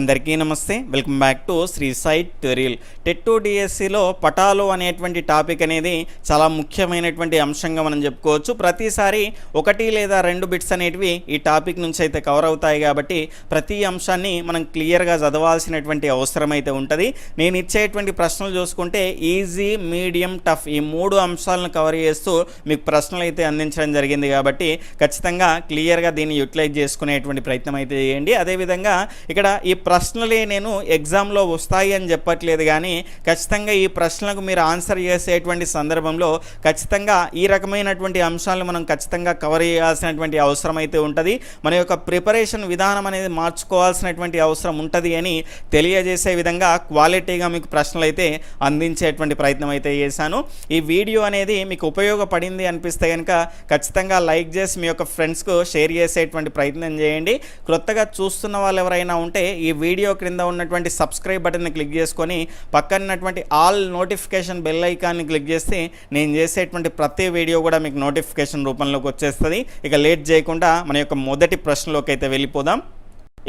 అందరికీ నమస్తే. Welcome back to Shri site tutorial TET డిఎస్సిలో పటాలు అనేటువంటి టాపిక్ అనేది చాలా ముఖ్యమైనటువంటి అంశంగా మనం చెప్పుకోవచ్చు. ప్రతిసారి ఒకటి లేదా రెండు బిట్స్ అనేటివి ఈ టాపిక్ నుంచి అయితే కవర్ అవుతాయి కాబట్టి ప్రతి అంశాన్ని మనం క్లియర్గా చదవాల్సినటువంటి అవసరం అయితే ఉంటుంది. నేను ఇచ్చేటువంటి ప్రశ్నలు చూసుకుంటే ఈజీ మీడియం టఫ్ ఈ మూడు అంశాలను కవర్ చేస్తూ మీకు ప్రశ్నలు అయితే అందించడం జరిగింది కాబట్టి ఖచ్చితంగా క్లియర్గా దీన్ని యూటిలైజ్ చేసుకునేటువంటి ప్రయత్నం అయితే చేయండి. అదేవిధంగా ఇక్కడ ఈ ప్రశ్నలే నేను ఎగ్జామ్లో వస్తాయి అని చెప్పట్లేదు కానీ ఖచ్చితంగా ఈ ప్రశ్నలకు మీరు ఆన్సర్ చేసేటువంటి సందర్భంలో ఖచ్చితంగా ఈ రకమైనటువంటి అంశాలను మనం ఖచ్చితంగా కవర్ చేయాల్సినటువంటి అవసరం అయితే ఉంటుంది. మన యొక్క ప్రిపరేషన్ విధానం అనేది మార్చుకోవాల్సినటువంటి అవసరం ఉంటుంది అని తెలియజేసే విధంగా క్వాలిటీగా మీకు ప్రశ్నలు అయితే అందించేటువంటి ప్రయత్నం అయితే చేశాను. ఈ వీడియో అనేది మీకు ఉపయోగపడింది అనిపిస్తే కనుక ఖచ్చితంగా లైక్ చేసి మీ యొక్క ఫ్రెండ్స్కు షేర్ చేసేటువంటి ప్రయత్నం చేయండి. క్రొత్తగా చూస్తున్న వాళ్ళు ఎవరైనా ఉంటే ఈ వీడియో క్రింద ఉన్నటువంటి సబ్స్క్రైబ్ బటన్ని క్లిక్ చేసుకొని పక్కనటువంటి ఆల్ నోటిఫికేషన్ బెల్ ఐకాన్ని క్లిక్ చేస్తే నేను చేసేటువంటి ప్రతి వీడియో కూడా మీకు నోటిఫికేషన్ రూపంలోకి వచ్చేస్తుంది. ఇక లేట్ చేయకుండా మన యొక్క మొదటి ప్రశ్నలోకి అయితే వెళ్ళిపోదాం.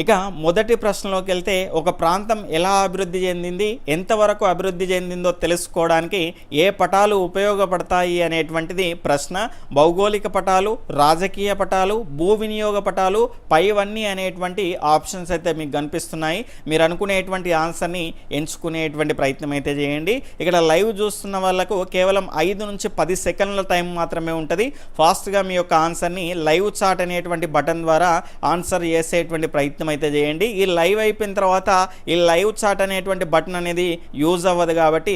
ఇక మొదటి ప్రశ్నలోకి వెళ్తే ఒక ప్రాంతం ఎలా అభివృద్ధి చెందింది ఎంతవరకు అభివృద్ధి చెందిందో తెలుసుకోవడానికి ఏ పటాలు ఉపయోగపడతాయి అనేటువంటిది ప్రశ్న. భౌగోళిక పటాలు రాజకీయ పటాలు భూ వినియోగ పటాలు పైవన్నీ అనేటువంటి ఆప్షన్స్ అయితే మీకు కనిపిస్తున్నాయి. మీరు అనుకునేటువంటి ఆన్సర్ని ఎంచుకునేటువంటి ప్రయత్నం అయితే చేయండి. ఇక్కడ లైవ్ చూస్తున్న వాళ్ళకు కేవలం ఐదు నుంచి పది సెకండ్ల టైం మాత్రమే ఉంటుంది. ఫాస్ట్గా మీ యొక్క ఆన్సర్ని లైవ్ చాట్ అనేటువంటి బటన్ ద్వారా ఆన్సర్ చేసేటువంటి ప్రయత్నం అయితే చేయండి. ఈ లైవ్ అయిపోయిన తర్వాత ఈ లైవ్ చాట్ అనేటువంటి బటన్ అనేది యూజ్ అవ్వదు కాబట్టి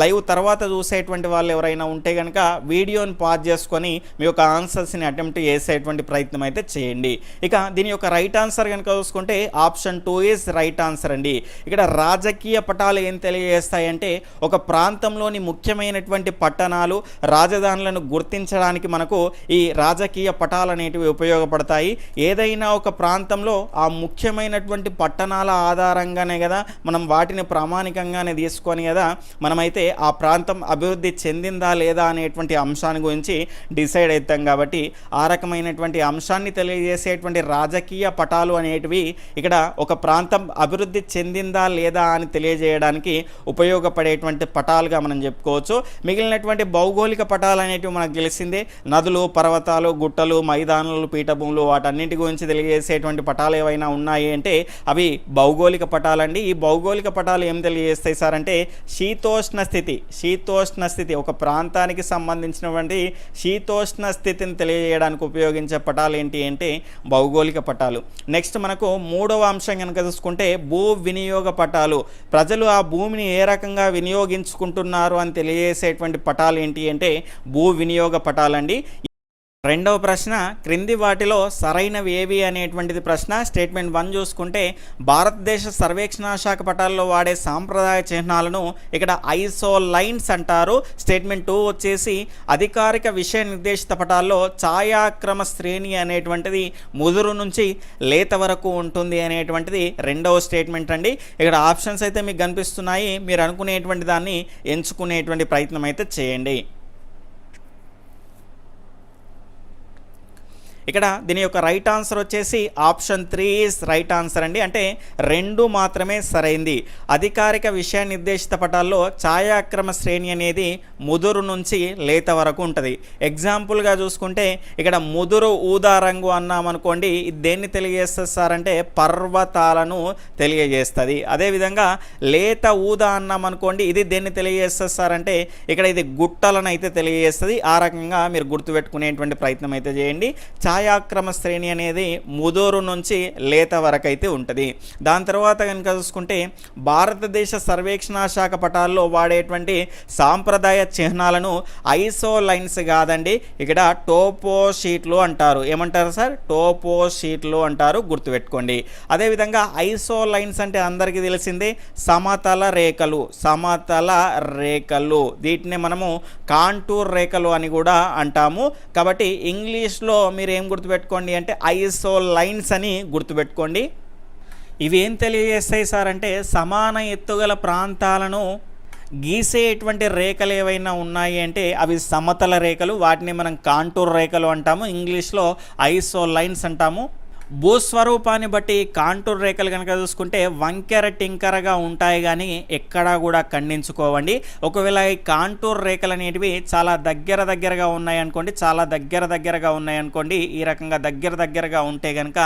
లైవ్ తర్వాత చూసేటువంటి వాళ్ళు ఎవరైనా ఉంటే కనుక వీడియోని పాజ్ చేసుకొని మీ యొక్క ఆన్సర్స్ని అటెంప్ట్ చేసేటువంటి ప్రయత్నం అయితే చేయండి. ఇక దీని యొక్క రైట్ ఆన్సర్ కనుక చూసుకుంటే option two is right answer అండి. ఇక్కడ రాజకీయ పటాలు ఏం తెలియజేస్తాయంటే ఒక ప్రాంతంలోని ముఖ్యమైనటువంటి పట్టణాలు రాజధానులను గుర్తించడానికి మనకు ఈ రాజకీయ పటాలు అనేటివి ఉపయోగపడతాయి. ఏదైనా ఒక ప్రాంతంలో ఆ ముఖ్యమైనటువంటి పట్టణాల ఆధారంగానే కదా మనం వాటిని ప్రామాణికంగానే తీసుకొని కదా మనమైతే ఆ ప్రాంతం అభివృద్ధి చెందిందా లేదా అనేటువంటి అంశాన్ని గురించి డిసైడ్ అవుతాం కాబట్టి ఆ రకమైనటువంటి అంశాన్ని తెలియజేసేటువంటి రాజకీయ పటాలు అనేటివి ఇక్కడ ఒక ప్రాంతం అభివృద్ధి చెందిందా లేదా అని తెలియజేయడానికి ఉపయోగపడేటువంటి పటాలుగా మనం చెప్పుకోవచ్చు. మిగిలినటువంటి భౌగోళిక పటాలు అనేటివి మనకు తెలిసిందే. నదులు పర్వతాలు గుట్టలు మైదానాలు పీఠభూములు వాటన్నిటి గురించి తెలియజేసేటువంటి పటాలు ఏవైనా ఉన్నాయి అంటే అవి భౌగోళిక పటాలండి. ఈ భౌగోళిక పటాలు ఏం తెలియజేస్తాయి సార్ అంటే శీతోష్ణ స్థితి శీతోష్ణ స్థితి ఒక ప్రాంతానికి సంబంధించినటువంటి శీతోష్ణ స్థితిని తెలియజేయడానికి ఉపయోగించే పటాలు ఏంటి అంటే భౌగోళిక పటాలు. నెక్స్ట్ మనకు మూడవ అంశం కనుక చూసుకుంటే భూ వినియోగ పటాలు. ప్రజలు ఆ భూమిని ఏ రకంగా వినియోగించుకుంటున్నారు అని తెలియజేసేటువంటి పటాలు ఏంటి అంటే భూ వినియోగ పటాలండి. రెండవ ప్రశ్న క్రింది వాటిలో సరైనవి ఏవి అనేటువంటిది ప్రశ్న. స్టేట్మెంట్ వన్ చూసుకుంటే భారతదేశ సర్వేక్షణ శాఖ పటాల్లో వాడే సాంప్రదాయ చిహ్నాలను ఇక్కడ ఐసో లైన్స్ అంటారు. స్టేట్మెంట్ టూ వచ్చేసి అధికారిక విషయ నిర్దేశిత పటాల్లో ఛాయాక్రమ శ్రేణి అనేటువంటిది ముదురు నుంచి లేత వరకు ఉంటుంది అనేటువంటిది రెండవ స్టేట్మెంట్ అండి. ఇక్కడ ఆప్షన్స్ అయితే మీకు కనిపిస్తున్నాయి. మీరు అనుకునేటువంటి దాన్ని ఎంచుకునేటువంటి ప్రయత్నం అయితే చేయండి. ఇక్కడ దీని యొక్క రైట్ ఆన్సర్ వచ్చేసి option three is right answer అండి. అంటే రెండు మాత్రమే సరైంది. అధికారిక విషయ నిర్దేశిత పటాల్లో ఛాయాక్రమ శ్రేణి అనేది ముదురు నుంచి లేత వరకు ఉంటుంది. ఎగ్జాంపుల్గా చూసుకుంటే ఇక్కడ ముదురు ఊదా రంగు అన్నామనుకోండి దేన్ని తెలియజేస్తుంది సార్ అంటే పర్వతాలను తెలియజేస్తుంది. అదేవిధంగా లేత ఊదా అన్నామనుకోండి ఇది దేన్ని తెలియజేస్తుంది సార్ అంటే ఇక్కడ ఇది గుట్టలను అయితే తెలియజేస్తుంది. ఆ రకంగా మీరు గుర్తుపెట్టుకునేటువంటి ప్రయత్నం అయితే చేయండి. ఛాయాక్రమ శ్రేణి అనేది ముదూరు నుంచి లేత వరకైతే ఉంటుంది. దాని తర్వాత కనుక చూసుకుంటే భారతదేశ సర్వేక్షణ శాఖ పటాల్లో వాడేటువంటి సాంప్రదాయ చిహ్నాలను ఐసో లైన్స్ కాదండి ఇక్కడ టోపో షీట్లు అంటారు. ఏమంటారు సార్? టోపో షీట్లు అంటారు గుర్తుపెట్టుకోండి. అదేవిధంగా ఐసో లైన్స్ అంటే అందరికీ తెలిసిందే సమతల రేఖలు సమతల రేఖలు. వీటిని మనము కాంటూర్ రేఖలు అని కూడా అంటాము. కాబట్టి ఇంగ్లీష్లో మీరు ఏం గుర్తుపెట్టుకోండి అంటే ఐసో లైన్స్ అని గుర్తుపెట్టుకోండి. ఇవి ఏం తెలియజేస్తాయి సార్ అంటే సమాన ఎత్తుగల ప్రాంతాలను గీసేటువంటి రేఖలు ఏవైనా ఉన్నాయి అంటే అవి సమతల రేఖలు వాటిని మనం కాంటూర్ రేఖలు అంటాము ఇంగ్లీష్లో ఐసో లైన్స్ అంటాము. భూస్వరూపాన్ని బట్టి కాంటూర్ రేఖలు కనుక చూసుకుంటే వంకెర టింకరగా ఉంటాయి కానీ ఎక్కడా కూడా ఖండించుకోవండి. ఒకవేళ ఈ కాంటూర్ రేఖలు అనేటివి చాలా దగ్గర దగ్గరగా ఉన్నాయి అనుకోండి చాలా దగ్గర దగ్గరగా ఉన్నాయనుకోండి ఈ రకంగా దగ్గర దగ్గరగా ఉంటే కనుక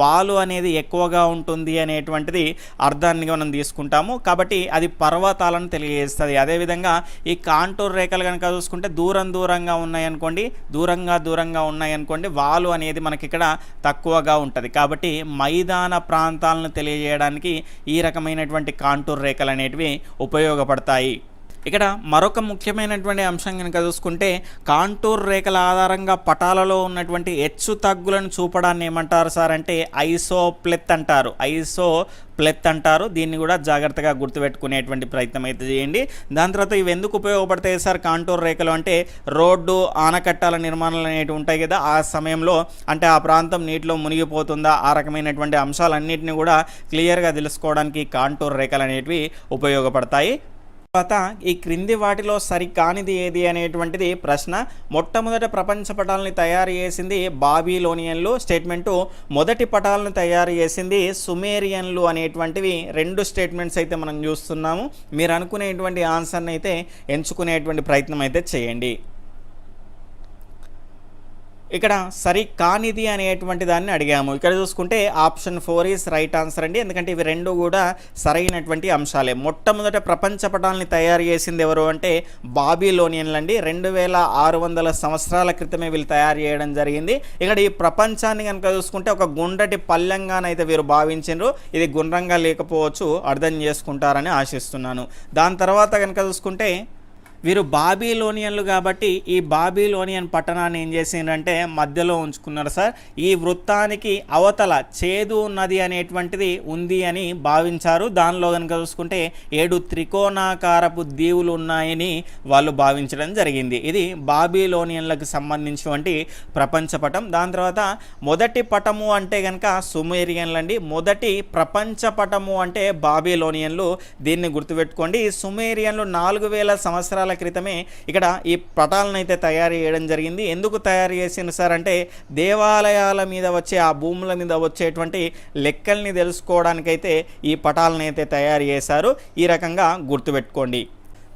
వాలు అనేది ఎక్కువగా ఉంటుంది అనేటువంటిది అర్థాన్ని మనం తీసుకుంటాము. కాబట్టి అది పర్వతాలను తెలియజేస్తుంది. అదేవిధంగా ఈ కాంటూర్ రేఖలు కనుక చూసుకుంటే దూరం దూరంగా ఉన్నాయనుకోండి దూరంగా దూరంగా ఉన్నాయనుకోండి వాలు అనేది మనకి ఇక్కడ తక్కువగా ఉంటుంది. కాబట్టి మైదాన ప్రాంతాలను తెలియజేయడానికి ఈ రకమైనటువంటి కాంటూర్ రేఖలు అనేటివి ఉపయోగపడతాయి. ఇక్కడ మరొక ముఖ్యమైనటువంటి అంశం కనుక చూసుకుంటే కాంటూర్ రేఖల ఆధారంగా పటాలలో ఉన్నటువంటి హెచ్చు తగ్గులను చూపడాన్ని ఏమంటారు సార్ అంటే ఐసో ప్లెత్ అంటారు. ఐసో ప్లెత్ అంటారు. దీన్ని కూడా జాగ్రత్తగా గుర్తుపెట్టుకునేటువంటి ప్రయత్నం అయితే చేయండి. దాని తర్వాత ఇవి ఎందుకు ఉపయోగపడతాయి సార్ కాంటూర్ రేఖలు అంటే రోడ్డు ఆనకట్టాల నిర్మాణాలు అనేవి ఉంటాయి కదా ఆ సమయంలో అంటే ఆ ప్రాంతం నీటిలో మునిగిపోతుందా ఆ రకమైనటువంటి అంశాలన్నింటినీ కూడా క్లియర్గా తెలుసుకోవడానికి కాంటూర్ రేఖలు అనేటివి ఉపయోగపడతాయి. తర్వాత ఈ క్రింది వాటిలో సరికానిది ఏది అనేటువంటిది ప్రశ్న. మొట్టమొదట ప్రపంచ పటాలని తయారు చేసింది బాబీలోనియన్లు. స్టేట్మెంటు మొదటి పటాలను తయారు చేసింది సుమేరియన్లు అనేటువంటివి. రెండు స్టేట్మెంట్స్ అయితే మనం చూస్తున్నాము. మీరు అనుకునేటువంటి ఆన్సర్ని అయితే ఎంచుకునేటువంటి ప్రయత్నం అయితే చేయండి. ఇక్కడ సరి కానిది అనేటువంటి దాన్ని అడిగాము. ఇక్కడ చూసుకుంటే option four is right answer అండి. ఎందుకంటే ఇవి రెండు కూడా సరైనటువంటి అంశాలే. మొట్టమొదట ప్రపంచ పటాలని తయారు చేసింది ఎవరు అంటే బాబీలోనియన్లు అండి. రెండు వేల ఆరు వందల సంవత్సరాల క్రితమే వీళ్ళు తయారు చేయడం జరిగింది. ఇక్కడ ఈ ప్రపంచాన్ని కనుక చూసుకుంటే ఒక గుండ్రటి పల్లెంగానైతే వీరు భావించారు ఇది గుండ్రంగా లేకపోవచ్చు అర్థం చేసుకుంటారని ఆశిస్తున్నాను. దాని తర్వాత కనుక చూసుకుంటే వీరు బాబీలోనియన్లు కాబట్టి ఈ బాబీలోనియన్ పట్టణాన్ని ఏం చేసిండ్రంటే మధ్యలో ఉంచుకున్నారు సార్. ఈ వృత్తానికి అవతల చేదు నది అనేటువంటిది ఉంది అని భావించారు. దానిలో కనుక చూసుకుంటే ఏడు త్రికోణాకారపు దీవులు ఉన్నాయని వాళ్ళు భావించడం జరిగింది. ఇది బాబీలోనియన్లకు సంబంధించినటువంటి ప్రపంచ పటం. దాని తర్వాత మొదటి పటము అంటే కనుక సుమేరియన్లు అండి. మొదటి ప్రపంచ పటము అంటే బాబీలోనియన్లు. దీన్ని గుర్తుపెట్టుకోండి. సుమేరియన్లు నాలుగు వేల సంవత్సరాల క్రితమే ఇక్కడ ఈ పటాలను అయితే తయారు చేయడం జరిగింది. ఎందుకు తయారు చేసింది సార్ అంటే దేవాలయాల మీద వచ్చే ఆ భూముల మీద వచ్చేటువంటి లెక్కల్ని తెలుసుకోవడానికైతే ఈ పటాలను అయితే తయారు చేశారు. ఈ రకంగా గుర్తుపెట్టుకోండి.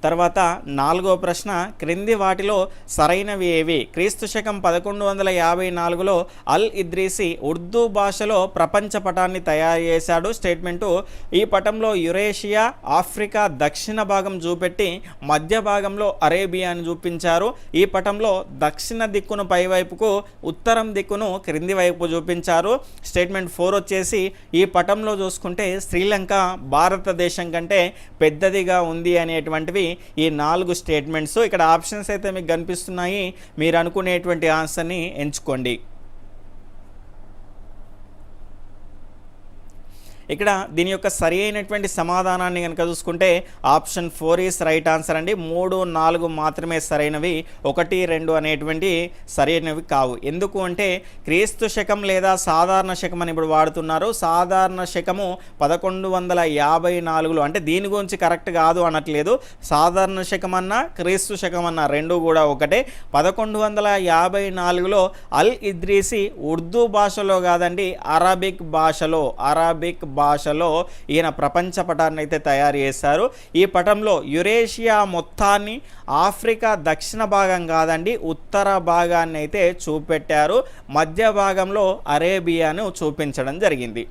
తర్వాత నాలుగో ప్రశ్న క్రింది వాటిలో సరైనవి ఏవి? క్రీస్తు శకం పదకొండు వందల యాభై నాలుగులో అల్ ఇద్రీసి ఉర్దూ భాషలో ప్రపంచ పటాన్ని తయారు చేశాడు. స్టేట్మెంటు ఈ పటంలో యురేషియా ఆఫ్రికా దక్షిణ భాగం చూపెట్టి మధ్య భాగంలో అరేబియాని చూపించారు. ఈ పటంలో దక్షిణ దిక్కును పైవైపుకు ఉత్తరం దిక్కును క్రింది వైపు చూపించారు. స్టేట్మెంట్ ఫోర్ వచ్చేసి ఈ పటంలో చూసుకుంటే శ్రీలంక భారతదేశం కంటే పెద్దదిగా ఉంది అనేటువంటివి ఈ నాలుగు స్టేట్మెంట్స్ ఇక్కడ ఆప్షన్స్ అయితే మీకు కనిపిస్తున్నాయి. మీరు అనుకునేటువంటి ఆన్సర్ని ఎంచుకోండి. ఇక్కడ దీని యొక్క సరి అయినటువంటి సమాధానాన్ని కనుక చూసుకుంటే option four is right answer అండి. మూడు నాలుగు మాత్రమే సరైనవి. ఒకటి రెండు అనేటువంటి సరైనవి కావు. ఎందుకు అంటే క్రీస్తు శకం లేదా సాధారణ శకం అని ఇప్పుడు వాడుతున్నారు. సాధారణ శకము పదకొండు వందల యాభై నాలుగులో. అంటే దీని గురించి కరెక్ట్ కాదు అనట్లేదు. సాధారణ శకం అన్నా క్రీస్తు శకం అన్నా రెండు కూడా ఒకటే. పదకొండు వందల యాభై నాలుగులో అల్ ఇద్రీసి ఉర్దూ భాషలో కాదండి అరబిక్ భాషలో. అరబిక్ భాషలో ఈయన ప్రపంచ పటాన్ని అయితే తయారు చేశారు. ఈ పటంలో యురేషియా మొత్తాన్ని ఆఫ్రికా దక్షిణ భాగం కాదండి ఉత్తర భాగాన్ని అయితే చూపెట్టారు. మధ్య భాగంలో అరేబియాను చూపించడం జరిగింది.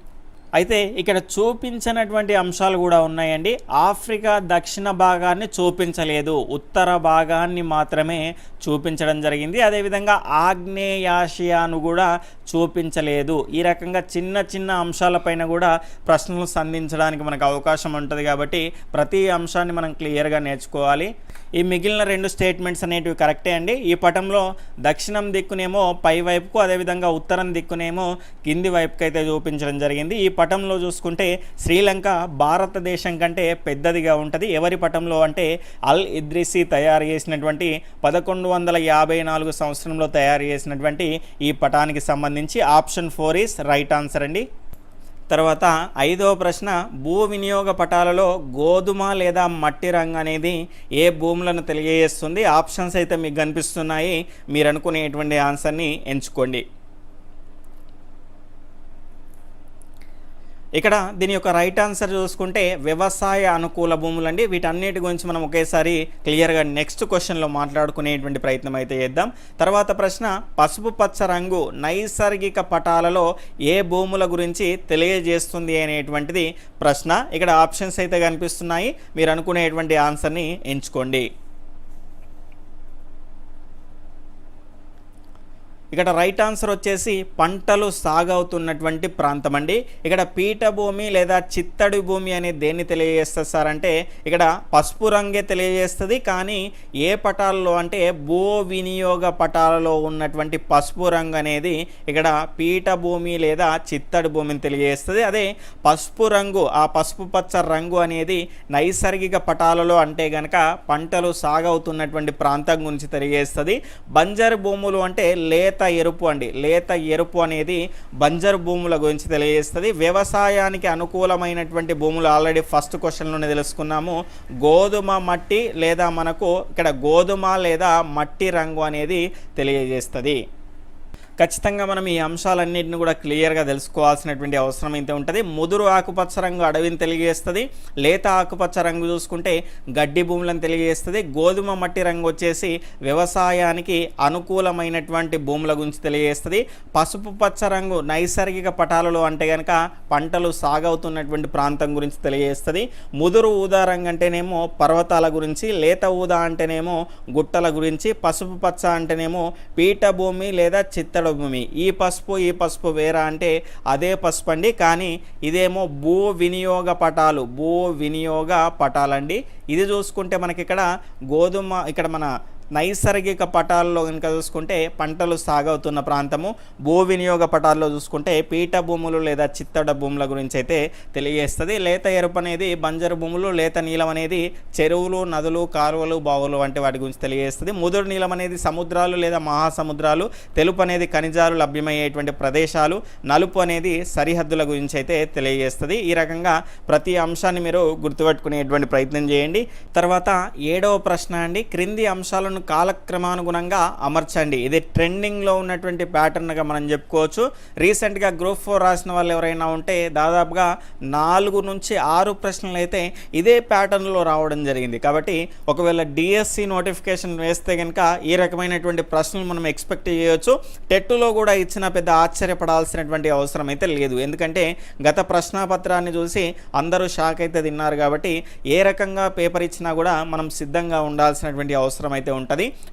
అయితే ఇక్కడ చూపించినటువంటి అంశాలు కూడా ఉన్నాయండి. ఆఫ్రికా దక్షిణ భాగాన్ని చూపించలేదు. ఉత్తర భాగాన్ని మాత్రమే చూపించడం జరిగింది. అదేవిధంగా ఆగ్నేయాసియాను కూడా చూపించలేదు. ఈ రకంగా చిన్న చిన్న అంశాలపైన కూడా ప్రశ్నలు సంధించడానికి మనకు అవకాశం ఉంటుంది కాబట్టి ప్రతి అంశాన్ని మనం క్లియర్గా నేర్చుకోవాలి. ఈ మిగిలిన రెండు స్టేట్మెంట్స్ అనేటివి కరెక్టే అండి. ఈ పటంలో దక్షిణం దిక్కునేమో పై వైపుకు అదేవిధంగా ఉత్తరం దిక్కునేమో కింది వైపుకైతే చూపించడం జరిగింది. ఈ పటంలో చూసుకుంటే శ్రీలంక భారతదేశం కంటే పెద్దదిగా ఉంటుంది. ఎవరి పటంలో అంటే అల్ ఇద్రిసి తయారు చేసినటువంటి పదకొండు వందల యాభై నాలుగు సంవత్సరంలో తయారు చేసినటువంటి ఈ పటానికి సంబంధించి option four is right answer అండి. తర్వాత ఐదవ ప్రశ్న భూ వినియోగ పటాలలో గోధుమ లేదా మట్టి రంగు అనేది ఏ భూములను తెలియజేస్తుంది? ఆప్షన్స్ అయితే మీకు కనిపిస్తున్నాయి. మీరు అనుకునేటువంటి ఆన్సర్ని ఎంచుకోండి. ఇక్కడ దీని యొక్క రైట్ ఆన్సర్ చూసుకుంటే వ్యవసాయ అనుకూల భూములు అండి. వీటన్నిటి గురించి మనం ఒకేసారి క్లియర్గా నెక్స్ట్ క్వశ్చన్లో మాట్లాడుకునేటువంటి ప్రయత్నం అయితే చేద్దాం. తర్వాత ప్రశ్న పసుపు పచ్చ రంగు నైసర్గిక పటాలలో ఏ భూముల గురించి తెలియజేస్తుంది అనేటువంటిది ప్రశ్న. ఇక్కడ ఆప్షన్స్ అయితే కనిపిస్తున్నాయి. మీరు అనుకునేటువంటి ఆన్సర్ని ఎంచుకోండి. ఇక్కడ రైట్ ఆన్సర్ వచ్చేసి పంటలు సాగవుతున్నటువంటి ప్రాంతం అండి ఇక్కడ పీఠభూమి లేదా చిత్తడి భూమి అనేది దేన్ని తెలియజేస్తుంది సార్ అంటే ఇక్కడ పసుపు రంగే తెలియజేస్తుంది కానీ ఏ పటాలలో అంటే భూ వినియోగ పటాలలో ఉన్నటువంటి పసుపు రంగు అనేది ఇక్కడ పీఠభూమి లేదా చిత్తడి భూమిని తెలియజేస్తుంది. అదే పసుపు రంగు ఆ పసుపు పచ్చ రంగు అనేది నైసర్గిక పటాలలో అంటే గనక పంటలు సాగవుతున్నటువంటి ప్రాంతం గురించి తెలియజేస్తుంది. బంజరు భూములు అంటే లేత ఎరుపు అండి. లేత ఎరుపు అనేది బంజరు భూముల గురించి తెలియజేస్తుంది. వ్యవసాయానికి అనుకూలమైనటువంటి భూములు ఆల్రెడీ ఫస్ట్ క్వశ్చన్లోనే తెలుసుకున్నాము. గోధుమ మట్టి లేదా మనకు ఇక్కడ గోధుమ లేదా మట్టి రంగు అనేది తెలియజేస్తుంది. ఖచ్చితంగా మనం ఈ అంశాలన్నింటిని కూడా క్లియర్గా తెలుసుకోవాల్సినటువంటి అవసరం అయితే ఉంటుంది. ముదురు ఆకుపచ్చ రంగు అడవిని తెలియజేస్తుంది. లేత ఆకుపచ్చ రంగు చూసుకుంటే గడ్డి భూములను తెలియజేస్తుంది. గోధుమ మట్టి రంగు వచ్చేసి వ్యవసాయానికి అనుకూలమైనటువంటి భూముల గురించి తెలియజేస్తుంది. పసుపు పచ్చ రంగు నైసర్గిక పటాలలో అంటే కనుక పంటలు సాగవుతున్నటువంటి ప్రాంతం గురించి తెలియజేస్తుంది. ముదురు ఊదా రంగు అంటేనేమో పర్వతాల గురించి లేత ఊదా అంటేనేమో గుట్టల గురించి పసుపు పచ్చ అంటేనేమో పీఠభూమి లేదా చిత్త భూమి ఈ పసుపు ఈ పసుపు వేరా అంటే అదే పసుపు అండి కానీ ఇదేమో భూ వినియోగ పటాలు భూ వినియోగ పటాలండి. ఇది చూసుకుంటే మనకి ఇక్కడ గోధుమ ఇక్కడ మన నైసర్గిక పటాల్లో కనుక చూసుకుంటే పంటలు సాగవుతున్న ప్రాంతము భూ వినియోగ పటాల్లో చూసుకుంటే పీఠ భూములు లేదా చిత్తడ భూముల గురించి అయితే తెలియజేస్తుంది. లేత ఎరుపు అనేది బంజరు భూములు లేత నీలం అనేది చెరువులు నదులు కాలువలు బావులు వంటి వాటి గురించి తెలియజేస్తుంది. ముదురు నీలం అనేది సముద్రాలు లేదా మహాసముద్రాలు తెలుపు అనేది ఖనిజాలు లభ్యమయ్యేటువంటి ప్రదేశాలు నలుపు అనేది సరిహద్దుల గురించి అయితే తెలియజేస్తుంది. ఈ రకంగా ప్రతి అంశాన్ని మీరు గుర్తుపెట్టుకునేటువంటి ప్రయత్నం చేయండి. తర్వాత ఏడవ ప్రశ్న అండి. క్రింది అంశాలను కాలక్రమానుగుణంగా అమర్చండి. ఇది ట్రెండింగ్లో ఉన్నటువంటి ప్యాటర్న్గా మనం చెప్పుకోవచ్చు. రీసెంట్గా గ్రూప్ ఫోర్ రాసిన వాళ్ళు ఎవరైనా ఉంటే దాదాపుగా నాలుగు నుంచి ఆరు ప్రశ్నలు అయితే ఇదే ప్యాటర్న్లో రావడం జరిగింది. కాబట్టి ఒకవేళ డిఎస్సి నోటిఫికేషన్ వేస్తే కనుక ఈ రకమైనటువంటి ప్రశ్నలు మనం ఎక్స్పెక్ట్ చేయవచ్చు టెట్టులో కూడా ఇచ్చిన పెద్ద ఆశ్చర్యపడాల్సినటువంటి అవసరం అయితే లేదు. ఎందుకంటే గత ప్రశ్నాపత్రాన్ని చూసి అందరూ షాక్ అయితే తిన్నారు కాబట్టి ఏ రకంగా పేపర్ ఇచ్చినా కూడా మనం సిద్ధంగా ఉండాల్సినటువంటి అవసరం అయితే ఉంటుంది.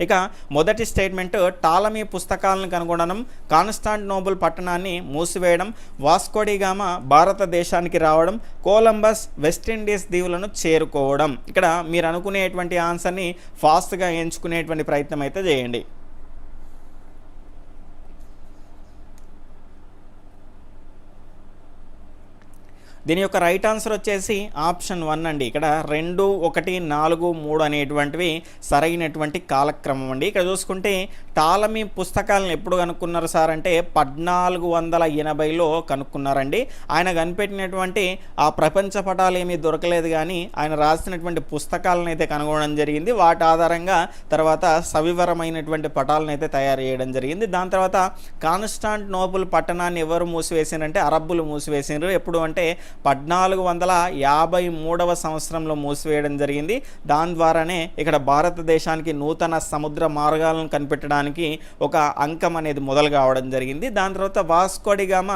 ఇక మొదటి స్టేట్మెంట్ టాలమీ పుస్తకాలను కనుగొనడం కాన్స్టాంటినోబుల్ పట్టణాన్ని మూసివేయడం వాస్కోడిగామ భారతదేశానికి రావడం కొలంబస్ వెస్టిండీస్ దీవులను చేరుకోవడం. ఇక్కడ మీరు అనుకునేటువంటి ఆన్సర్ని ఫాస్ట్గా ఎంచుకునేటువంటి ప్రయత్నం అయితే చేయండి. దీని యొక్క రైట్ ఆన్సర్ వచ్చేసి ఆప్షన్ వన్ అండి. ఇక్కడ రెండు ఒకటి నాలుగు మూడు అనేటువంటివి సరైనటువంటి కాలక్రమం అండి. ఇక్కడ చూసుకుంటే టాలమీ పుస్తకాలను ఎప్పుడు కనుక్కున్నారు సార్ అంటే పద్నాలుగు వందల ఎనభైలో కనుక్కున్నారండి. ఆయన కనిపెట్టినటువంటి ఆ ప్రపంచ పటాలు ఏమీ దొరకలేదు కానీ ఆయన రాసినటువంటి పుస్తకాలను అయితే కనుగొనడం జరిగింది. వాటి ఆధారంగా తర్వాత సవివరమైనటువంటి పటాలను అయితే తయారు చేయడం జరిగింది. దాని తర్వాత కాన్స్టాంట్ నోబుల్ పట్టణాన్ని ఎవరు మూసివేసిండ్రంటే అరబ్బులు మూసివేసినారు ఎప్పుడు అంటే పద్నాలుగు వందల యాభై మూడవ సంవత్సరంలో మూసివేయడం జరిగింది. దాని ద్వారానే ఇక్కడ భారతదేశానికి నూతన సముద్ర మార్గాలను కనిపెట్టడానికి ఒక అంకం అనేది మొదలు కావడం జరిగింది. దాని తర్వాత వాస్కోడిగామ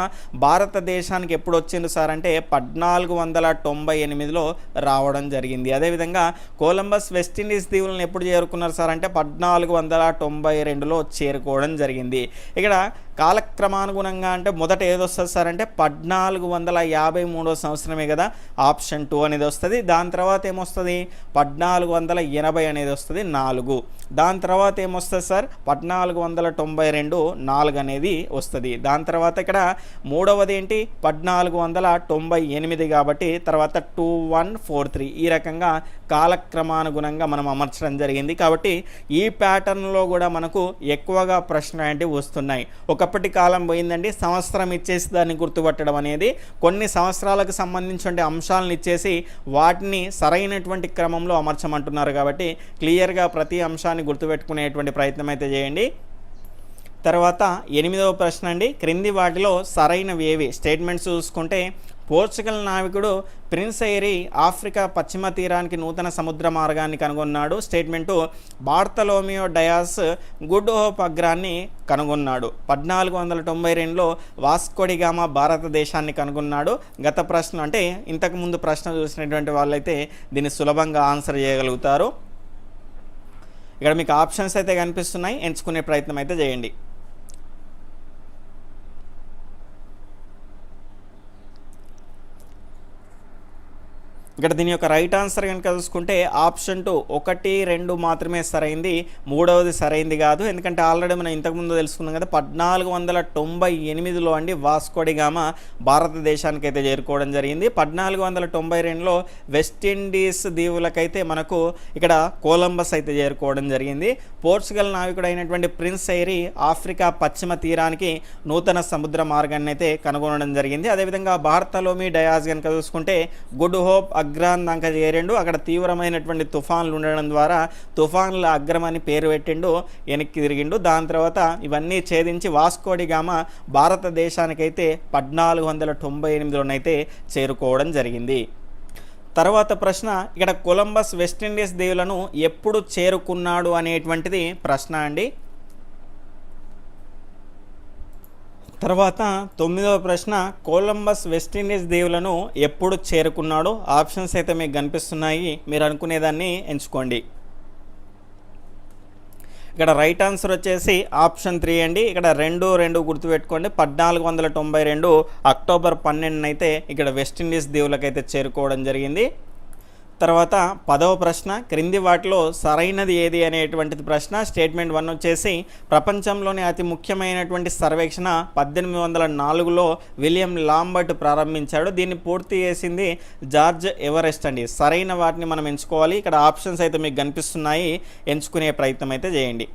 భారతదేశానికి ఎప్పుడు వచ్చింది సార్ అంటే పద్నాలుగు వందల తొంభై ఎనిమిదిలో రావడం జరిగింది. అదేవిధంగా కొలంబస్ వెస్టిండీస్ దీవులను ఎప్పుడు చేరుకున్నారు సార్ అంటే పద్నాలుగు వందల తొంభై రెండులో చేరుకోవడం జరిగింది. ఇక్కడ కాలక్రమానుగుణంగా అంటే మొదట ఏది వస్తుంది సార్ అంటే పద్నాలుగు వందల యాభై మూడో సంవత్సరమే కదా ఆప్షన్ టూ అనేది వస్తుంది. దాని తర్వాత ఏమొస్తుంది? పద్నాలుగు వందల ఎనభై అనేది వస్తుంది నాలుగు. దాని తర్వాత ఏమొస్తుంది సార్? పద్నాలుగు వందల తొంభై రెండు నాలుగు అనేది వస్తుంది. దాని తర్వాత ఇక్కడ మూడవది ఏంటి? పద్నాలుగు వందల తొంభై ఎనిమిది కాబట్టి తర్వాత టూ వన్ ఫోర్ త్రీ. ఈ రకంగా కాలక్రమానుగుణంగా మనం అమర్చడం జరిగింది. కాబట్టి ఈ ప్యాటర్న్లో కూడా మనకు ఎక్కువగా ప్రశ్న అంటే వస్తున్నాయి. ఒక ఒకప్పటి కాలం పోయిందండి. సంవత్సరం ఇచ్చేసి దాన్ని గుర్తుపట్టడం అనేది కొన్ని సంవత్సరాలకు సంబంధించిన అంశాలను ఇచ్చేసి వాటిని సరైనటువంటి క్రమంలో అమర్చమంటున్నారు కాబట్టి క్లియర్గా ప్రతి అంశాన్ని గుర్తుపెట్టుకునేటువంటి ప్రయత్నం అయితే చేయండి. తర్వాత ఎనిమిదవ ప్రశ్న అండి. క్రింది వాటిలో సరైనవి ఏవి? స్టేట్మెంట్స్ చూసుకుంటే పోర్చుగల్ నావికుడు ప్రిన్స్ ఎయిరీ ఆఫ్రికా పశ్చిమ తీరానికి నూతన సముద్ర మార్గాన్ని కనుగొన్నాడు. Statement Bartolomeu Dias good hope అగ్రాన్ని కనుగొన్నాడు. పద్నాలుగు వందల తొంభై రెండులో వాస్కోడిగామా భారతదేశాన్ని కనుగొన్నాడు. గత ప్రశ్న అంటే ఇంతకుముందు ప్రశ్న చూసినటువంటి వాళ్ళైతే దీన్ని సులభంగా ఆన్సర్ చేయగలుగుతారు. ఇక్కడ మీకు ఆప్షన్స్ అయితే కనిపిస్తున్నాయి. ఎంచుకునే ప్రయత్నం అయితే చేయండి. ఇక్కడ దీని యొక్క రైట్ ఆన్సర్ కనుక చూసుకుంటే ఆప్షన్ టూ ఒకటి రెండు మాత్రమే సరైంది మూడవది సరైంది కాదు. ఎందుకంటే ఆల్రెడీ మనం ఇంతకుముందు తెలుసుకున్నాం కదా పద్నాలుగు వందల తొంభై ఎనిమిదిలో అండి వాస్కోడిగామ భారతదేశానికి అయితే చేరుకోవడం జరిగింది. పద్నాలుగు వందల తొంభై రెండులో వెస్టిండీస్ దీవులకైతే మనకు ఇక్కడ కొలంబస్ అయితే చేరుకోవడం జరిగింది. పోర్చుగల్ నావికుడు అయినటువంటి ప్రిన్స్ ఐరీ ఆఫ్రికా పశ్చిమ తీరానికి నూతన సముద్ర మార్గాన్ని అయితే కనుగొనడం జరిగింది. అదేవిధంగా భారతలోమి డయాజ్ కనుక చూసుకుంటే గుడ్ హోప్ అగ్రాన్ దాకా చేరిండు అక్కడ తీవ్రమైనటువంటి తుఫాన్లు ఉండడం ద్వారా తుఫాన్ల అగ్రం అని పేరు పెట్టిండు వెనక్కి తిరిగిండు. దాని తర్వాత ఇవన్నీ ఛేదించి వాస్కోడిగామ భారతదేశానికైతే పద్నాలుగు వందల తొంభై ఎనిమిదిలోనైతే చేరుకోవడం జరిగింది. తర్వాత ప్రశ్న ఇక్కడ కొలంబస్ వెస్టిండీస్ దేవులను ఎప్పుడు చేరుకున్నాడు అనేటువంటిది ప్రశ్న అండి. తర్వాత తొమ్మిదవ ప్రశ్న కొలంబస్ వెస్టిండీస్ దీవులను ఎప్పుడు చేరుకున్నాడు ఆప్షన్స్ అయితే మీకు కనిపిస్తున్నాయి. మీరు అనుకునేదాన్ని ఎంచుకోండి. ఇక్కడ రైట్ ఆన్సర్ వచ్చేసి ఆప్షన్ త్రీ అండి. ఇక్కడ రెండు రెండు గుర్తుపెట్టుకోండి. పద్నాలుగు వందల తొంభై రెండు అక్టోబర్ పన్నెండునైతే ఇక్కడ వెస్టిండీస్ దీవులకైతే చేరుకోవడం జరిగింది. తర్వాత పదవ ప్రశ్న క్రింది వాటిలో సరైనది ఏది అనేటువంటిది ప్రశ్న స్టేట్మెంట్ వన్ వచ్చేసి ప్రపంచంలోని అతి ముఖ్యమైనటువంటి సర్వేక్షణ పద్దెనిమిది వందల నాలుగులో విలియం లాంబర్ట్ ప్రారంభించాడు. దీన్ని పూర్తి చేసింది జార్జ్ ఎవరెస్ట్ అండి. సరైన వాటిని మనం ఎంచుకోవాలి. ఇక్కడ ఆప్షన్స్ అయితే మీకు కనిపిస్తున్నాయి. ఎంచుకునే ప్రయత్నం అయితే చేయండి.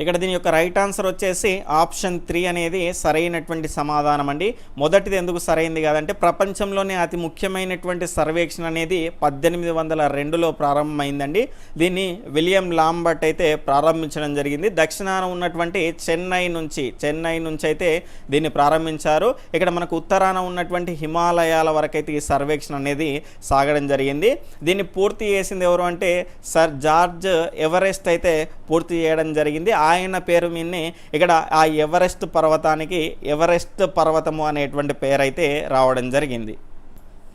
ఇక్కడ దీని యొక్క రైట్ ఆన్సర్ వచ్చేసి ఆప్షన్ త్రీ అనేది సరైనటువంటి సమాధానం అండి. మొదటిది ఎందుకు సరైంది కాదంటే ప్రపంచంలోనే అతి ముఖ్యమైనటువంటి సర్వేక్షణ అనేది పద్దెనిమిది వందల రెండులో ప్రారంభమైందండి. దీన్ని విలియం లాంబర్ట్ అయితే ప్రారంభించడం జరిగింది. దక్షిణాన ఉన్నటువంటి చెన్నై నుంచి చెన్నై నుంచి అయితే దీన్ని ప్రారంభించారు. ఇక్కడ మనకు ఉత్తరాన ఉన్నటువంటి హిమాలయాల వరకైతే ఈ సర్వేక్షణ అనేది సాగడం జరిగింది. దీన్ని పూర్తి చేసింది ఎవరు అంటే సర్ జార్జ్ ఎవరెస్ట్ అయితే పూర్తి చేయడం జరిగింది. ఆయన పేరు మీదనే ఇక్కడ ఆ ఎవరెస్ట్ పర్వతానికి ఎవరెస్ట్ పర్వతము అనేటువంటి పేరైతే రావడం జరిగింది.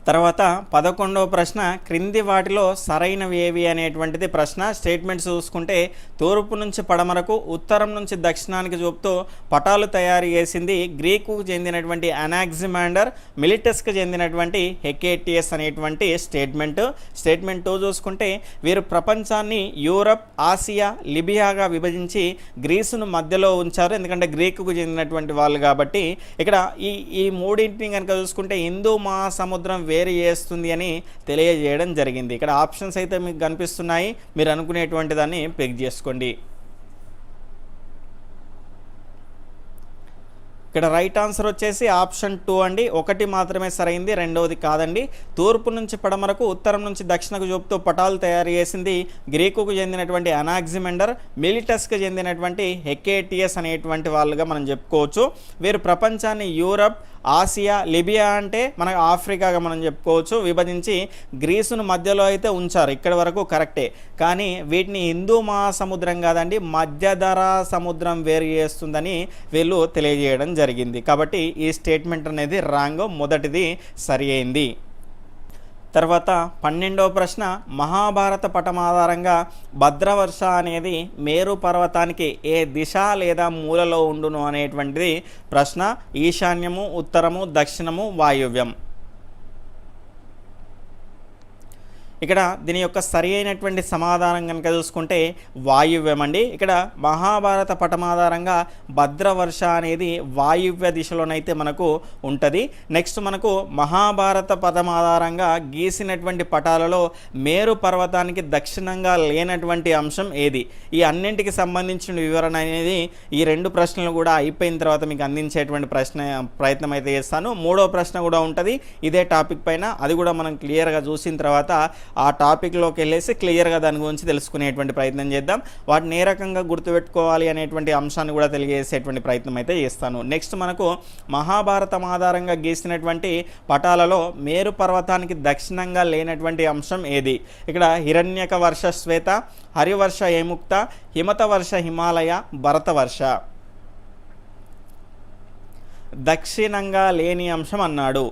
తర్వాత పదకొండవ ప్రశ్న క్రింది వాటిలో సరైనవి ఏవి అనేటువంటిది ప్రశ్న. స్టేట్మెంట్ చూసుకుంటే తూర్పు నుంచి పడమరకు ఉత్తరం నుంచి దక్షిణానికి చూపుతూ పటాలు తయారు చేసింది గ్రీకు చెందినటువంటి అనాగ్జిమాండర్ మిలిటస్కి చెందినటువంటి హెకేటియస్ అనేటువంటి స్టేట్మెంట్. స్టేట్మెంట్ టూ చూసుకుంటే వీరు ప్రపంచాన్ని యూరప్ ఆసియా లిబియాగా విభజించి గ్రీసును మధ్యలో ఉంచారు. ఎందుకంటే గ్రీకుకు చెందినటువంటి వాళ్ళు కాబట్టి. ఇక్కడ ఈ ఈ మూడింటిని కనుక చూసుకుంటే హిందూ మహాసముద్రం వేరు చేస్తుంది అని తెలియజేయడం జరిగింది. ఇక్కడ ఆప్షన్స్ అయితే మీకు కనిపిస్తున్నాయి. మీరు అనుకునేటువంటి దాన్ని పిక్ చేసుకోండి. ఇక్కడ రైట్ ఆన్సర్ వచ్చేసి ఆప్షన్ టూ అండి. ఒకటి మాత్రమే సరైంది రెండవది కాదండి. తూర్పు నుంచి పడమరకు ఉత్తరం నుంచి దక్షిణకు చూపుతూ పటాలు తయారు చేసింది గ్రీకుకు చెందినటువంటి అనాగ్జిమెండర్ మిలిటస్కి చెందినటువంటి హెకేటియస్ అనేటువంటి వాళ్ళుగా మనం చెప్పుకోవచ్చు. వీరు ప్రపంచాన్ని యూరప్ ఆసియా లిబియా అంటే మనకు ఆఫ్రికాగా మనం చెప్పుకోవచ్చు. విభజించి గ్రీసును మధ్యలో అయితే ఉంచారు. ఇక్కడి వరకు కరెక్టే. కానీ వీటిని హిందూ మహాసముద్రం కాదండి మధ్యధరా సముద్రం వేరు చేస్తుందని వీళ్ళు తెలియజేయడం జరిగింది. కాబట్టి ఈ స్టేట్మెంట్ అనేది రాంగ్ మొదటిది సరి అయింది. తర్వాత పన్నెండవ ప్రశ్న మహాభారత పటం ఆధారంగా భద్రవర్ష అనేది మేరు పర్వతానికి ఏ దిశ లేదా మూలలో ఉండును అనేటువంటిది ప్రశ్న ఈశాన్యము ఉత్తరము దక్షిణము వాయువ్యం. ఇక్కడ దీని యొక్క సరి అయినటువంటి సమాధానం కనుక చూసుకుంటే వాయువ్యం అండి. ఇక్కడ మహాభారత పటమాధారంగా భద్రవర్ష అనేది వాయువ్య దిశలోనైతే మనకు ఉంటుంది. నెక్స్ట్ మనకు మహాభారత పదం ఆధారంగా గీసినటువంటి పటాలలో మేరు పర్వతానికి దక్షిణంగా లేనటువంటి అంశం ఏది? ఈ అన్నింటికి సంబంధించిన వివరణ అనేది ఈ రెండు ప్రశ్నలు కూడా అయిపోయిన తర్వాత మీకు అందించేటువంటి ప్రశ్న ప్రయత్నం అయితే చేస్తాను. మూడో ప్రశ్న కూడా ఉంటుంది. ఇదే టాపిక్ పైన అది కూడా మనం క్లియర్గా చూసిన తర్వాత ఆ టాపిక్లోకి వెళ్ళేసి క్లియర్గా దాని గురించి తెలుసుకునేటువంటి ప్రయత్నం చేద్దాం. వాటిని ఏ రకంగా గుర్తుపెట్టుకోవాలి అనేటువంటి అంశాన్ని కూడా తెలియజేసేటువంటి ప్రయత్నం అయితే చేస్తాను. నెక్స్ట్ మనకు మహాభారతం ఆధారంగా గీసినటువంటి పటాలలో మేరు పర్వతానికి దక్షిణంగా లేనటువంటి అంశం ఏది? ఇక్కడ హిరణ్యక వర్ష శ్వేత హరివర్ష ఏముక్త హిమత వర్ష హిమాలయ భరతవర్ష దక్షిణంగా లేని అంశం అన్నాడు.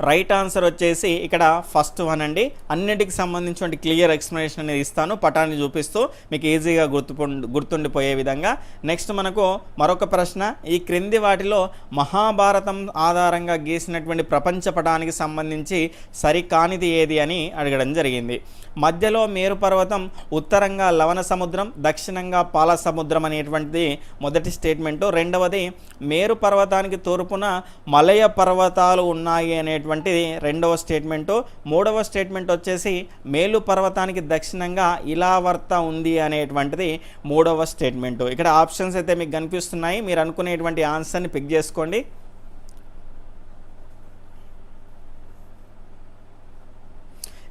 రైట్ ఆన్సర్ వచ్చేసి ఇక్కడ ఫస్ట్ వన్ అండి. అన్నిటికి సంబంధించిన క్లియర్ ఎక్స్ప్లెనేషన్ అనేది ఇస్తాను. పటాన్ని చూపిస్తూ మీకు ఈజీగా గుర్తు గుర్తుండిపోయే విధంగా. నెక్స్ట్ మనకు మరొక ప్రశ్న. ఈ క్రింది వాటిలో మహాభారతం ఆధారంగా గీసినటువంటి ప్రపంచ పటానికి సంబంధించి సరికానిది ఏది అని అడగడం జరిగింది. మధ్యలో మేరు పర్వతం ఉత్తరంగా లవణ సముద్రం దక్షిణంగా పాల సముద్రం అనేటువంటిది మొదటి స్టేట్మెంటు. రెండవది మేరు పర్వతానికి తూర్పున మలయ పర్వతాలు ఉన్నాయి అనేటువంటిది రెండవ స్టేట్మెంటు. మూడవ స్టేట్మెంట్ వచ్చేసి మేలు పర్వతానికి దక్షిణంగా ఇలావర్త ఉంది అనేటువంటిది మూడవ స్టేట్మెంటు. ఇక్కడ ఆప్షన్స్ అయితే మీకు కనిపిస్తున్నాయి. మీరు అనుకునేటువంటి ఆన్సర్ని పిక్ చేసుకోండి.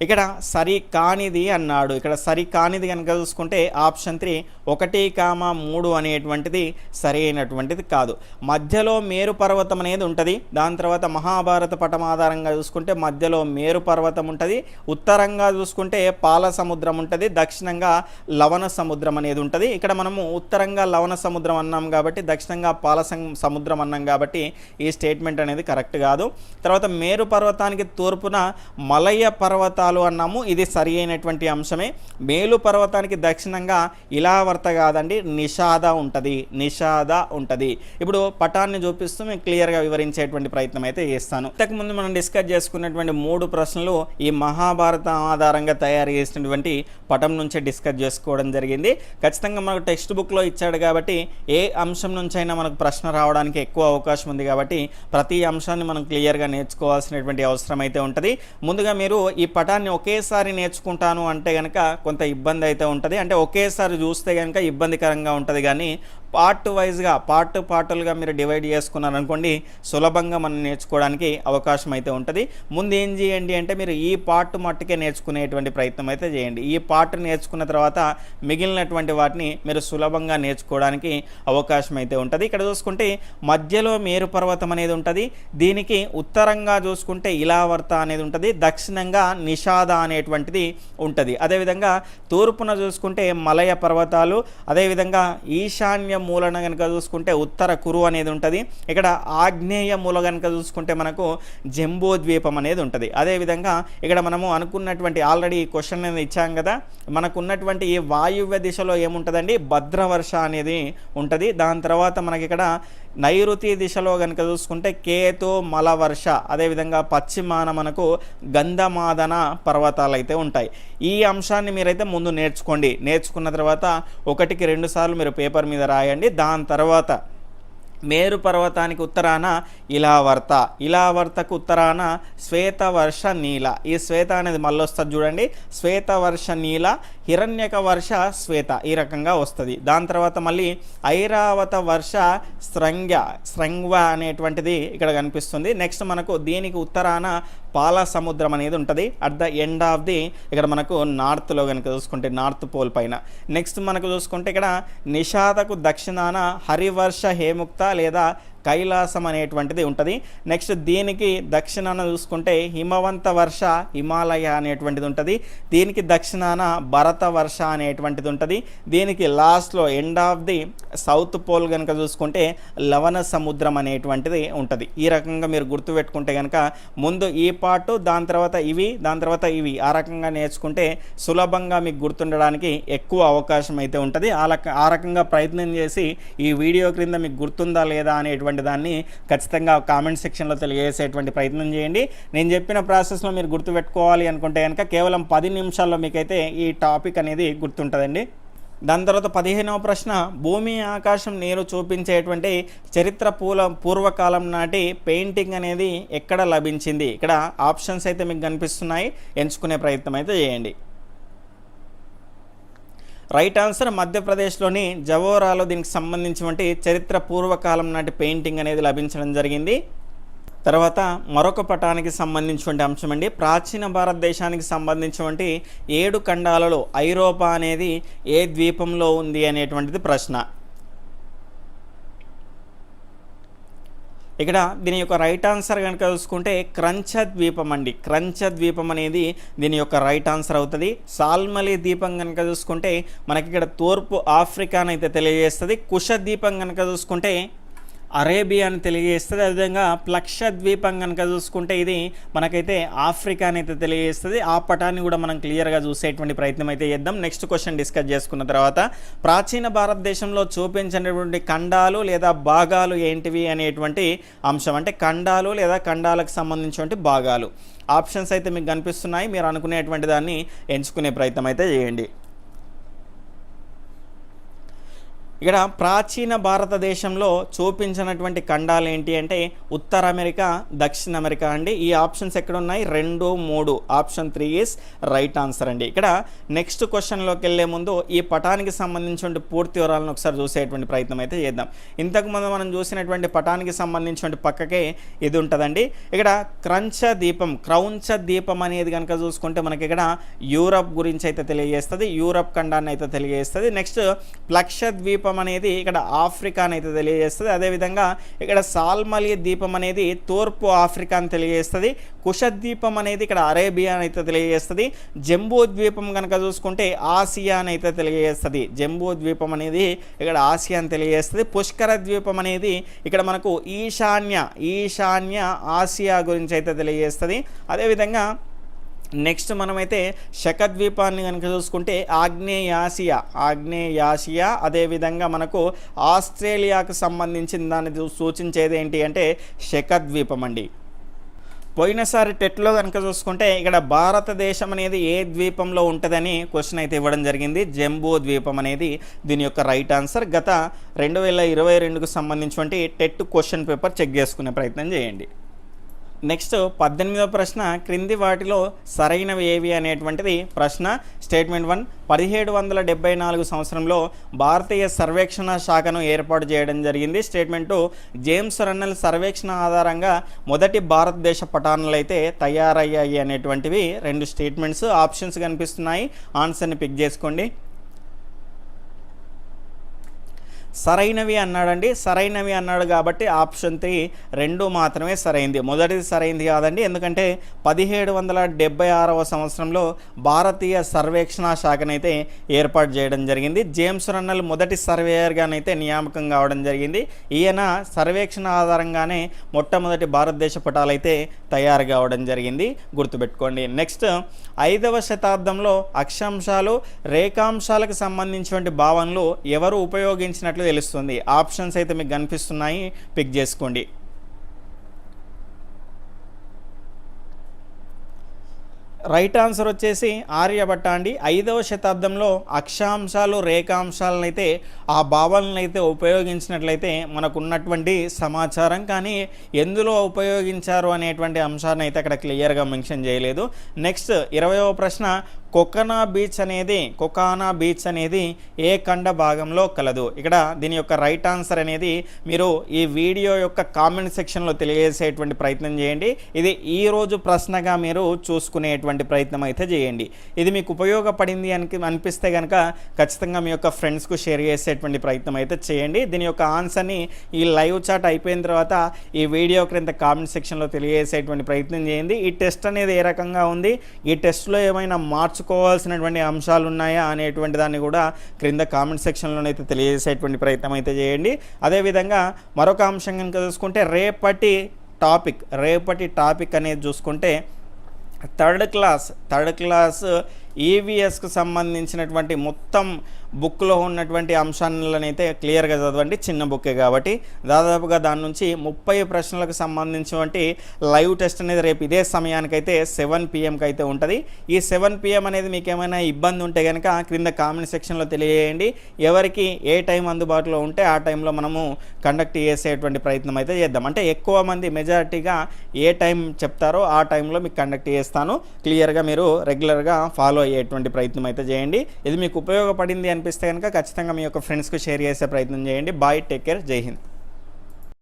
ఇక్కడ సరి కానిది అన్నాడు. ఇక్కడ సరి కానిది కనుక చూసుకుంటే ఆప్షన్ త్రీ ఒకటి కామ మూడు అనేటువంటిది సరి అయినటువంటిది కాదు. మధ్యలో మేరు పర్వతం అనేది ఉంటుంది. దాని తర్వాత మహాభారత పటం ఆధారంగా చూసుకుంటే మధ్యలో మేరు పర్వతం ఉంటుంది. ఉత్తరంగా చూసుకుంటే పాల సముద్రం ఉంటుంది. దక్షిణంగా లవణ సముద్రం అనేది ఉంటుంది. ఇక్కడ మనము ఉత్తరంగా లవణ సముద్రం అన్నాం కాబట్టి దక్షిణంగా పాల సముద్రం అన్నాం కాబట్టి ఈ స్టేట్మెంట్ అనేది కరెక్ట్ కాదు. తర్వాత మేరు పర్వతానికి తూర్పున మలయ పర్వతాలు అన్నాము. ఇది సరి అయినటువంటి అంశమే. మేలు పర్వతానికి దక్షిణంగా ఇలావర్త కాదండి నిషాద ఉంటుంది నిషాద ఉంటుంది. ఇప్పుడు పటాన్ని చూపిస్తూ మేము క్లియర్గా వివరించేటువంటి ప్రయత్నం అయితే చేస్తాను. ఇంతకుముందు మనం డిస్కస్ చేసుకున్నటువంటి మూడు ప్రశ్నలు ఈ మహాభారతం ఆధారంగా తయారు చేసినటువంటి పటం నుంచే డిస్కస్ చేసుకోవడం జరిగింది. ఖచ్చితంగా మనకు టెక్స్ట్ బుక్లో ఇచ్చాడు కాబట్టి ఏ అంశం నుంచైనా మనకు ప్రశ్న రావడానికి ఎక్కువ అవకాశం ఉంది కాబట్టి ప్రతి అంశాన్ని మనం క్లియర్గా నేర్చుకోవాల్సినటువంటి అవసరం అయితే ఉంటుంది. ముందుగా మీరు ఈ పాఠాన్ని ఒకేసారి నేర్చుకుంటాను అంటే కనుక కొంత ఇబ్బంది అయితే ఉంటుంది. అంటే ఒకేసారి చూస్తే కనుక ఇబ్బందికరంగా ఉంటుంది. కానీ పార్ట్ వైజ్గా పార్ట్ పార్టులుగా మీరు డివైడ్ చేసుకున్నారు అనుకోండి సులభంగా మనం నేర్చుకోవడానికి అవకాశం అయితే ఉంటుంది. ముందు ఏం చేయండి అంటే మీరు ఈ పార్ట్ మట్టుకే నేర్చుకునేటువంటి ప్రయత్నం అయితే చేయండి. ఈ పార్ట్ నేర్చుకున్న తర్వాత మిగిలినటువంటి వాటిని మీరు సులభంగా నేర్చుకోవడానికి అవకాశం అయితే ఉంటుంది. ఇక్కడ చూసుకుంటే మధ్యలో మేరు పర్వతం అనేది ఉంటుంది. దీనికి ఉత్తరంగా చూసుకుంటే ఇలావర్త అనేది ఉంటుంది. దక్షిణంగా నిషాద అనేటువంటిది ఉంటుంది. అదేవిధంగా తూర్పున చూసుకుంటే మలయ పర్వతాలు అదేవిధంగా ఈశాన్య మూలన కనుక చూసుకుంటే ఉత్తర కురు అనేది ఉంటుంది. ఇక్కడ ఆగ్నేయ మూల కనుక చూసుకుంటే మనకు జంబో ద్వీపం అనేది ఉంటుంది. అదేవిధంగా ఇక్కడ మనము అనుకున్నటువంటి ఆల్రెడీ క్వశ్చన్ అనేది ఇచ్చాం కదా. మనకు ఉన్నటువంటి ఈ వాయువ్య దిశలో ఏముంటుందండి? భద్రవర్ష అనేది ఉంటుంది. దాని తర్వాత మనకి ఇక్కడ నైరుతి దిశలో కనుక చూసుకుంటే కేతు మలవర్ష అదేవిధంగా పశ్చిమాన మనకు గంధమాదన పర్వతాలు అయితే ఉంటాయి. ఈ అంశాన్ని మీరైతే ముందు నేర్చుకోండి. నేర్చుకున్న తర్వాత ఒకటికి రెండు సార్లు మీరు పేపర్ మీద రాయండి. దాని తర్వాత మేరు పర్వతానికి ఉత్తరాన ఇలావర్త. ఇలావర్తకు ఉత్తరాన శ్వేతవర్ష నీల. ఈ శ్వేత అనేది మళ్ళీ వస్తుంది చూడండి. శ్వేతవర్ష నీల హిరణ్యక వర్ష శ్వేత ఈ రకంగా వస్తుంది. దాని తర్వాత మళ్ళీ ఐరావత వర్ష స్రంగ స్రంగ్వ అనేటువంటిది ఇక్కడ కనిపిస్తుంది. నెక్స్ట్ మనకు దీనికి ఉత్తరాన పాల సముద్రం అనేది ఉంటుంది. At the end of the ఇక్కడ మనకు నార్త్లో కనుక చూసుకుంటే నార్త్ పోల్ పైన. నెక్స్ట్ మనకు చూసుకుంటే ఇక్కడ నిషాదకు దక్షిణాన హరివర్ష హేముక్త లేదా కైలాసం అనేటువంటిది ఉంటుంది. నెక్స్ట్ దీనికి దక్షిణాన చూసుకుంటే హిమవంత వర్ష హిమాలయ అనేటువంటిది ఉంటుంది. దీనికి దక్షిణాన భరత వర్ష అనేటువంటిది ఉంటుంది. దీనికి లాస్ట్లో end of the south pole కనుక చూసుకుంటే లవణ సముద్రం అనేటువంటిది ఉంటుంది. ఈ రకంగా మీరు గుర్తుపెట్టుకుంటే కనుక ముందు ఈ పార్ట్ దాని తర్వాత ఇవి దాని తర్వాత ఇవి. ఆ రకంగా నేర్చుకుంటే సులభంగా మీకు గుర్తుండడానికి ఎక్కువ అవకాశం అయితే ఉంటుంది. ఆ ఆ రకంగా ప్రయత్నం చేసి ఈ వీడియో క్రింద మీకు గుర్తుందా లేదా అనేటువంటి దాన్ని ఖచ్చితంగా కామెంట్ సెక్షన్లో తెలియజేసేటువంటి ప్రయత్నం చేయండి. నేను చెప్పిన ప్రాసెస్లో మీరు గుర్తుపెట్టుకోవాలి అనుకుంటే కనుక కేవలం పది నిమిషాల్లో మీకైతే ఈ టాపిక్ అనేది గుర్తుంటుందండి. దాని తర్వాత పదిహేనవ ప్రశ్న భూమి ఆకాశం నీరు చూపించేటువంటి చరిత్ర పూల పూర్వకాలం నాటి పెయింటింగ్ అనేది ఎక్కడ లభించింది? ఇక్కడ ఆప్షన్స్ అయితే మీకు కనిపిస్తున్నాయి. ఎంచుకునే ప్రయత్నం అయితే చేయండి. రైట్ ఆన్సర్ మధ్యప్రదేశ్లోని జవోరాలో దీనికి సంబంధించినటువంటి చరిత్ర పూర్వకాలం నాటి పెయింటింగ్ అనేది లభించడం జరిగింది. తర్వాత మరొక పటానికి సంబంధించినటువంటి అంశం అండి. ప్రాచీన భారతదేశానికి సంబంధించినటువంటి ఏడు ఖండాలలో ఐరోపా అనేది ఏ ద్వీపంలో ఉంది అనేటువంటిది ప్రశ్న. ఇక్కడ దీని యొక్క రైట్ ఆన్సర్ కనుక చూసుకుంటే క్రంచ ద్వీపం అండి. క్రంచ ద్వీపం అనేది దీని యొక్క రైట్ ఆన్సర్ అవుతుంది. సాల్మలి ద్వీపం కనుక చూసుకుంటే మనకి ఇక్కడ తూర్పు ఆఫ్రికానైతే తెలియజేస్తుంది. కుష ద్వీపం కనుక చూసుకుంటే అరేబియా అని తెలియజేస్తుంది. అదేవిధంగా ప్లక్ష ద్వీపం కనుక చూసుకుంటే ఇది మనకైతే ఆఫ్రికా అని అయితే తెలియజేస్తుంది. ఆ పటాన్ని కూడా మనం క్లియర్గా చూసేటువంటి ప్రయత్నం అయితే చేద్దాం. నెక్స్ట్ క్వశ్చన్ డిస్కస్ చేసుకున్న తర్వాత ప్రాచీన భారతదేశంలో చూపించినటువంటి ఖండాలు లేదా భాగాలు ఏంటివి అనేటువంటి అంశం. అంటే ఖండాలు లేదా ఖండాలకు సంబంధించినటువంటి భాగాలు. ఆప్షన్స్ అయితే మీకు కనిపిస్తున్నాయి. మీరు అనుకునేటువంటి దాన్ని ఎంచుకునే ప్రయత్నం అయితే చేయండి. ఇక్కడ ప్రాచీన భారతదేశంలో చూపించినటువంటి ఖండాలు ఏంటి అంటే ఉత్తర అమెరికా దక్షిణ అమెరికా అండి. ఈ ఆప్షన్స్ ఎక్కడ ఉన్నాయి రెండు మూడు. Option three is right answer అండి. ఇక్కడ నెక్స్ట్ క్వశ్చన్లోకి వెళ్ళే ముందు ఈ పటానికి సంబంధించిన పూర్తి వివరాలను ఒకసారి చూసేటువంటి ప్రయత్నం అయితే చేద్దాం. ఇంతకుముందు మనం చూసినటువంటి పటానికి సంబంధించిన పక్కకే ఇది ఉంటుందండి. ఇక్కడ క్రంచ దీపం క్రౌంచ దీపం అనేది కనుక చూసుకుంటే మనకి ఇక్కడ యూరప్ గురించి అయితే తెలియజేస్తుంది. యూరప్ ఖండాన్ని అయితే తెలియజేస్తుంది. నెక్స్ట్ ప్లక్ష ద్వీపం ద్వీపం అనేది ఇక్కడ ఆఫ్రికా అయితే తెలియజేస్తుంది. అదేవిధంగా ఇక్కడ సాల్మలి ద్వీపం అనేది తూర్పు ఆఫ్రికా అని తెలియజేస్తుంది. కుషద్వీపం అనేది ఇక్కడ అరేబియా అయితే తెలియజేస్తుంది. జంబూ ద్వీపం కనుక చూసుకుంటే ఆసియా అని అయితే తెలియజేస్తుంది. జంబూ ద్వీపం అనేది ఇక్కడ ఆసియా అని తెలియజేస్తుంది. పుష్కర ద్వీపం అనేది ఇక్కడ మనకు ఈశాన్య ఈశాన్య ఆసియా గురించి అయితే తెలియజేస్తుంది. అదేవిధంగా నెక్స్ట్ మనమైతే శకద్వీపాన్ని కనుక చూసుకుంటే ఆగ్నేయాసియా ఆగ్నేయాసియా అదేవిధంగా మనకు ఆస్ట్రేలియాకు సంబంధించిన దాన్ని సూచించేది ఏంటి అంటే శకద్వీపం అండి. పోయినసారి టెట్లో కనుక చూసుకుంటే ఇక్కడ భారతదేశం అనేది ఏ ద్వీపంలో ఉంటుందని క్వశ్చన్ అయితే ఇవ్వడం జరిగింది. జంబూ ద్వీపం అనేది దీని యొక్క రైట్ ఆన్సర్. గత రెండు వేల ఇరవై రెండుకు సంబంధించినటువంటి టెట్ క్వశ్చన్ పేపర్ చెక్ చేసుకునే ప్రయత్నం చేయండి. నెక్స్ట్ పద్దెనిమిదవ ప్రశ్న క్రింది వాటిలో సరైనవి ఏవి అనేటువంటిది ప్రశ్న. స్టేట్మెంట్ వన్ పదిహేడు వందల డెబ్బై నాలుగు సంవత్సరంలో భారతీయ సర్వేక్షణ శాఖను ఏర్పాటు చేయడం జరిగింది. స్టేట్మెంట్ టూ జేమ్స్ రన్నల్ సర్వేక్షణ ఆధారంగా మొదటి భారతదేశ పటానాలు అయితే తయారయ్యాయి అనేటువంటివి రెండు స్టేట్మెంట్స్ ఆప్షన్స్ కనిపిస్తున్నాయి. ఆన్సర్ని పిక్ చేసుకోండి. సరైనవి అన్నాడండి సరైనవి అన్నాడు కాబట్టి ఆప్షన్ త్రీ రెండు మాత్రమే సరైంది. మొదటిది సరైంది కాదండి ఎందుకంటే పదిహేడు వందల డెబ్బై ఆరవ సంవత్సరంలో భారతీయ సర్వేక్షణ శాఖనైతే ఏర్పాటు చేయడం జరిగింది. జేమ్స్ రన్నల్ మొదటి సర్వేయర్గానైతే నియామకం కావడం జరిగింది. ఈయన సర్వేక్షణ ఆధారంగానే మొట్టమొదటి భారతదేశ పటాలైతే తయారు కావడం జరిగింది. గుర్తుపెట్టుకోండి. నెక్స్ట్ ఐదవ శతాబ్దంలో అక్షాంశాలు రేఖాంశాలకు సంబంధించినటువంటి భావనలు ఎవరు ఉపయోగించినట్లు తెలుస్తుంది? ఆప్షన్స్ అయితే మీకు కనిపిస్తున్నాయి. పిక్ చేసుకోండి. రైట్ ఆన్సర్ వచ్చేసి ఆర్యభట్ట అండి ఐదవ శతాబ్దంలో అక్షాంశాలు రేఖాంశాలను అయితే ఆ భావాలను అయితే ఉపయోగించినట్లయితే మనకున్నటువంటి సమాచారం. కానీ ఎందులో ఉపయోగించారు అనేటువంటి అంశాన్ని అయితే అక్కడ క్లియర్గా మెన్షన్ చేయలేదు. నెక్స్ట్ ఇరవయవ ప్రశ్న కొకనా బీచ్ అనేది కొకానా బీచ్ అనేది ఏ ఖండ భాగంలో కలదు. ఇక్కడ దీని యొక్క రైట్ ఆన్సర్ అనేది మీరు ఈ వీడియో యొక్క కామెంట్ సెక్షన్లో తెలియజేసేటువంటి ప్రయత్నం చేయండి. ఇది ఈ రోజు ప్రశ్నగా మీరు చూసుకునేటువంటి ప్రయత్నం అయితే చేయండి. ఇది మీకు ఉపయోగపడింది అని అనిపిస్తే కనుక ఖచ్చితంగా మీ యొక్క ఫ్రెండ్స్కు షేర్ చేసేటువంటి ప్రయత్నం అయితే చేయండి. దీని యొక్క ఆన్సర్ని ఈ లైవ్ చాట్ అయిపోయిన తర్వాత ఈ వీడియో క్రింద కామెంట్ సెక్షన్లో తెలియజేసేటువంటి ప్రయత్నం చేయండి. ఈ టెస్ట్ అనేది ఏ రకంగా ఉంది? ఈ టెస్ట్లో ఏమైనా మార్చు మార్చుకోవాల్సినటువంటి అంశాలు ఉన్నాయా అనేటువంటి దాన్ని కూడా క్రింద కామెంట్ సెక్షన్లోనైతే తెలియజేసేటువంటి ప్రయత్నం అయితే చేయండి. అదేవిధంగా మరొక అంశం కనుక చూసుకుంటే రేపటి టాపిక్ రేపటి టాపిక్ అనేది చూసుకుంటే థర్డ్ క్లాస్ థర్డ్ క్లాస్ ఈవీఎస్కు సంబంధించినటువంటి మొత్తం బుక్లో ఉన్నటువంటి అంశాలనైతే క్లియర్గా చదవండి. చిన్న బుక్కే కాబట్టి దాదాపుగా దాని నుంచి ముప్పై ప్రశ్నలకు సంబంధించినటువంటి లైవ్ టెస్ట్ అనేది రేపు ఇదే సమయానికైతే సెవెన్ పిఎంకి అయితే ఉంటుంది. ఈ సెవెన్ పిఎం అనేది మీకు ఏమైనా ఇబ్బంది ఉంటే కనుక క్రింద కామెంట్ సెక్షన్లో తెలియజేయండి. ఎవరికి ఏ టైం అందుబాటులో ఉంటే ఆ టైంలో మనము కండక్ట్ చేసేటువంటి ప్రయత్నం అయితే చేద్దాం. అంటే ఎక్కువ మంది మెజారిటీగా ఏ టైం చెప్తారో ఆ టైంలో మీకు కండక్ట్ చేస్తాను. క్లియర్గా మీరు రెగ్యులర్గా ఫాలో అయ్యేటువంటి ప్రయత్నం అయితే చేయండి. ఇది మీకు ఉపయోగపడింది అనిపిస్తే కనుక ఖచ్చితంగా మీ యొక్క ఫ్రెండ్స్కి షేర్ చేసే ప్రయత్నం చేయండి. బాయ్ టేక్ కేర్ జై హింద్.